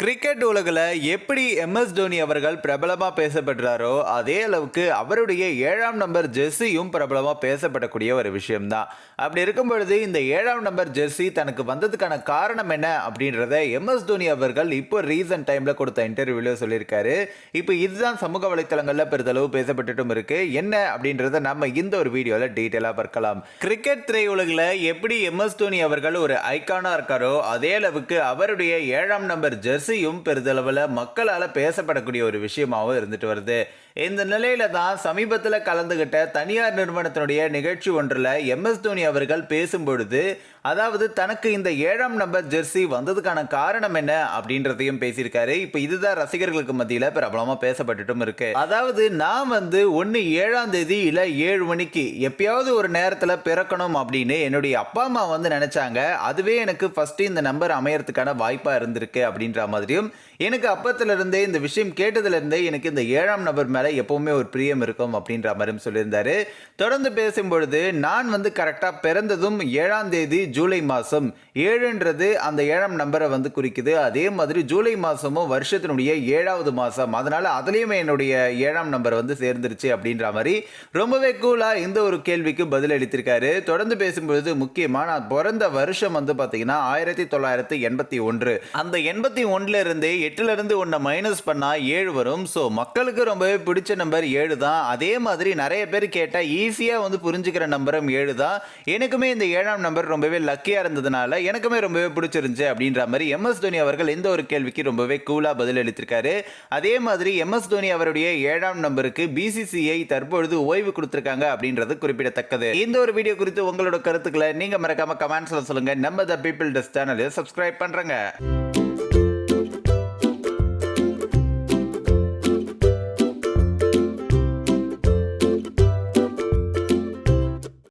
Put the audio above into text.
Cricket உலகில் எப்படி MS Dhoni அவர்கள் பிரபலமாக பேசப்படுறாரோ அதே அளவுக்கு அவருடைய ஏழாம் நம்பர் ஜெர்சியும் பிரபலமாக பேசப்படக்கூடிய ஒரு விஷயம்தான். அப்படி இருக்கும் பொழுது இந்த ஏழாம் நம்பர் ஜெர்சி தனக்கு வந்ததுக்கான காரணம் என்ன அப்படின்றத எம்எஸ் தோனி அவர்கள் இப்போ ரீசன்ட் டைமில் கொடுத்த இன்டர்வியூவில் சொல்லியிருக்காரு. இப்போ இதுதான் சமூக வலைத்தளங்களில் பெருதளவு பேசப்பட்டுட்டும் இருக்குது என்ன அப்படின்றத நம்ம இந்த ஒரு வீடியோவில் டீட்டெயிலாக பார்க்கலாம். கிரிக்கெட் திரையுலகில் எப்படி எம்எஸ் தோனி அவர்கள் ஒரு ஐக்கானாக இருக்காரோ அதே அளவுக்கு அவருடைய ஏழாம் நம்பர் ஜெர்சியும் பெரிதளவில் மக்களால் பேசப்படக்கூடிய ஒரு விஷயமாகவும் இருந்துட்டு வருது. இந்த நிலையில தான் சமீபத்தில் கலந்துகிட்ட தனியார் நிறுவனத்தினுடைய நிகழ்ச்சி ஒன்றில் எம்எஸ் தோனி அவர்கள் பேசும்பொழுது அதாவது தனக்கு இந்த ஏழாம் நம்பர் ஜெர்சி வந்ததுக்கான காரணம் என்ன அப்படின்றதையும் பேசியிருக்காரு. இப்போ இதுதான் ரசிகர்களுக்கு மத்தியில் பிரபலமாக பேசப்பட்டுட்டும் இருக்கு. அதாவது நான் வந்து ஒன்று ஏழாம் தேதி இல்லை ஏழு மணிக்கு எப்பயாவது ஒரு நேரத்தில் பிறக்கணும் அப்படின்னு என்னுடைய அப்பா அம்மா வந்து நினைச்சாங்க. அதுவே எனக்கு ஃபர்ஸ்ட் இந்த நம்பர் அமையறதுக்கான வாய்ப்பாக இருந்திருக்கு அப்படின்ற மாதிரியும் எனக்கு அப்பத்திலிருந்தே இந்த விஷயம் கேட்டதுலேருந்தே எனக்கு இந்த ஏழாம் நபர் மேலே எப்பவுமே ஒரு பிரியம் இருக்கும் அப்படின்ற மாதிரியும் சொல்லியிருந்தாரு. தொடர்ந்து பேசும்பொழுது நான் வந்து கரெக்டாக பிறந்ததும் ஏழாம் தேதி ஜூலை மாதம் ஏழுன்றது அந்த ஏழாம் நம்பரை வந்து குறிக்குது. அதே மாதிரி ஜூலை மாதமும் வருஷத்தினுடைய ஏழாவது மாதம் அதனால் அதுலேயுமே என்னுடைய ஏழாம் நம்பர் வந்து சேர்ந்துருச்சு அப்படின்ற மாதிரி ரொம்பவே கூலாக இந்த ஒரு கேள்விக்கு பதில் அளித்திருக்காரு. தொடர்ந்து பேசும்பொழுது முக்கியமாக நான் பிறந்த வருஷம் வந்து பார்த்தீங்கன்னா ஆயிரத்தி தொள்ளாயிரத்தி எண்பத்தி ஒன்று. அந்த எண்பத்தி ஒன்றுல இருந்து எட்டுல இருந்து ஒன்றை மைனஸ் பண்ணால் ஏழு வரும். ஸோ மக்களுக்கு ரொம்பவே பிடிச்ச நம்பர் ஏழு தான். அதே மாதிரி நிறைய பேர் கேட்டால் ஈஸியாக வந்து புரிஞ்சுக்கிற நம்பரும் ஏழு தான். எனக்குமே இந்த ஏழாம் நம்பர் ரொம்பவே லக்கியாக இருந்ததுனால எனக்குமே ரொம்பவே பிடிச்சிருந்துச்சு அப்படின்ற மாதிரி எம்எஸ் தோனி அவர்கள் இந்த ஒரு கேள்விக்கு ரொம்பவே கூலாக பதில் அளித்திருக்காரு அதே மாதிரி எம்எஸ் தோனி அவருடைய ஏழாம் நம்பருக்கு பிசிசிஐ தற்பொழுது ஓய்வு கொடுத்துருக்காங்க அப்படின்றது குறிப்பிடத்தக்கது. இந்த ஒரு வீடியோ குறித்து உங்களோட கருத்துக்களை நீங்கள் மறக்காம கமெண்ட்ஸில் சொல்லுங்கள் நம்ம த பீப்பிள் டெஸ்ட் சேனலை சப்ஸ்கிரைப் பண்ணுறேங்க